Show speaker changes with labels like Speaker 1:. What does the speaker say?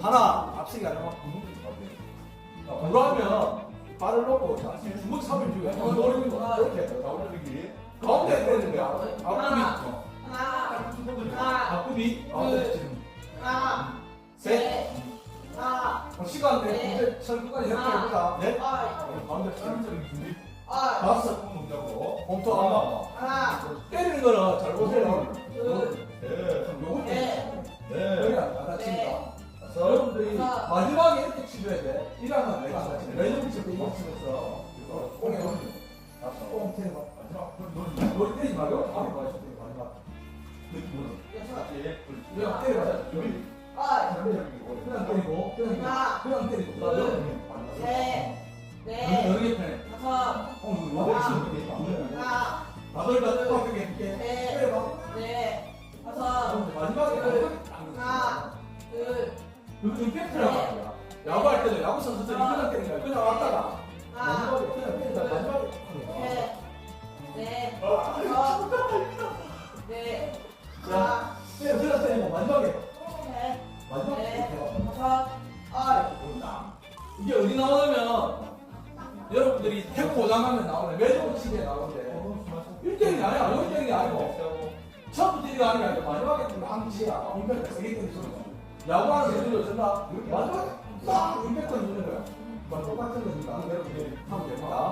Speaker 1: 하나 앞서기 하려면 그러면 발을 놓고 자 주먹 삼을 주고 한번 노리는 거야 이렇게
Speaker 2: 가운데기.
Speaker 1: 가운데 때리는 거야 앞구비
Speaker 3: 하나, 하나,
Speaker 1: 앞구비
Speaker 3: 하나,
Speaker 1: 셋
Speaker 3: 셋, 하나,
Speaker 1: 어, 시간 내 이제 철구까지 이렇게 해보자 넷
Speaker 3: 어이,
Speaker 2: 가운데 사람적인 준비.
Speaker 3: 어이,
Speaker 1: 다섯
Speaker 2: 먹자고.
Speaker 1: 봉투 하나
Speaker 3: 하나,
Speaker 1: 때리는 거는 잘 보세요 여러분들이
Speaker 3: 다섯.
Speaker 1: 마지막에 이렇게 치줘야 돼. 이러면 내가 안 다친다 레전드 칠때 이거 치면서. 꽁에. 꽁
Speaker 2: 마지막. 그럼 너는
Speaker 1: 머리 때리지 말고? 앞에 가서 때리고 마지막
Speaker 2: 다시.
Speaker 1: 그냥 때려봐.
Speaker 2: 준비.
Speaker 3: 어이,
Speaker 1: 그냥 때리고 그냥 그냥 때리고.
Speaker 3: 둘, 셋, 넷,
Speaker 1: 여기 편해
Speaker 3: 다섯,
Speaker 1: 어 치는 다 똑같게 이렇게
Speaker 3: 셋,
Speaker 1: 때려봐.
Speaker 3: 넷,
Speaker 1: 임팩트라고 하는 거야 야구할 때는 야구 선수들이 그냥 때리는 거야 그냥 왔다가
Speaker 3: 하나,
Speaker 1: 마지막에 그냥 때리다 마지막에
Speaker 3: 셋, 넷, 다섯, 넷, 하나,
Speaker 1: 때려 그냥 때리고 마지막에?
Speaker 3: 셋,
Speaker 1: 마지막에
Speaker 3: 넷,
Speaker 1: 이렇게 와.
Speaker 3: 다섯, 어이,
Speaker 1: 이게 어디 나오냐면 여러분들이 태국 오장하면 나오네. 매주 치기에 나오는데. 1등이 아니야. 0등이 아니고. 처음부터 1등이 아니라 마지막에 한치야. 임팩트 세게 때리는 소리 야구하는 선수들 전다 마지막에 딱 임팩트 주는 거야. 똑같은 거니까. 여러분들이 하면 됩니다